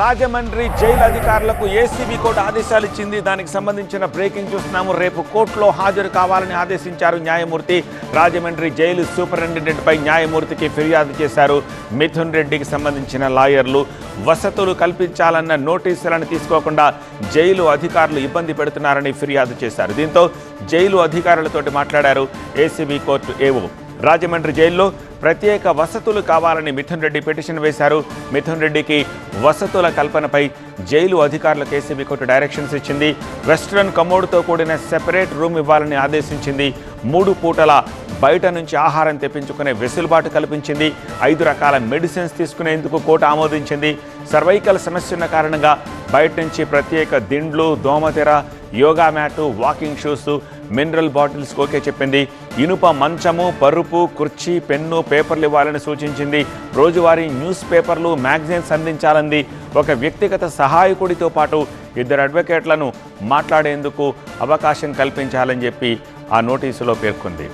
Rajahmundry jail అధికారులకు ACB court ఆదేశాలు ఇచ్చింది. దానికి సంబంధించిన బ్రేకింగ్ చూస్తున్నాము రేపు కోర్టులో హాజరు కావాలని ఆదేశించారు న్యాయమూర్తి. రాజమండ్రి జైలు సూపరింటెండెంట్పై న్యాయమూర్తికి ఫిర్యాదు చేశారు. మిథున్ రెడ్డికి సంబంధించిన లాయర్లు వసతులు కల్పించాలన్న నోటీసులను తీసుకోకుండా జైలు అధికారులు ఇబ్బంది పెడుతున్నారని ఫిర్యాదు చేశారు. దీంతో జైలు అధికారులతోటి మాట్లాడారు ఏసీబీ కోర్టు ఏవో రాజమండ్రి జైల్లో ప్రత్యేక వసతులు కావాలని మిథున్ రెడ్డి పిటిషన్ వేశారు. మిథున్ రెడ్డికి వసతుల కల్పనపై జైలు అధికారులకు కేసీబీ కోర్టు డైరెక్షన్స్ ఇచ్చింది. వెస్ట్రన్ కమోడ్తో కూడిన సెపరేట్ రూమ్ ఇవ్వాలని ఆదేశించింది. మూడు పూటల బయట నుంచి ఆహారం తెప్పించుకునే వెసులుబాటు కల్పించింది. ఐదు రకాల మెడిసిన్స్ తీసుకునేందుకు కోర్టు ఆమోదించింది. సర్వైకల్ సమస్య ఉన్న కారణంగా బయట నుంచి ప్రత్యేక దిండ్లు దోమతెర yoga mat walking shoes mineral bottles okay చెప్పింది. ఇనుప మంచము పరుపు కుర్చీ పెన్ను పేపర్లు ఇవ్వాలని సూచించింది. రోజువారీ న్యూస్ పేపర్లు మ్యాగజైన్స్ అందించాలంది. ఒక వ్యక్తిగత సహాయకుడితో పాటు ఇద్దరు అడ్వకేట్లను మాట్లాడేందుకు అవకాశం కల్పించాలని చెప్పి ఆ నోటీసులో పేర్కొంది.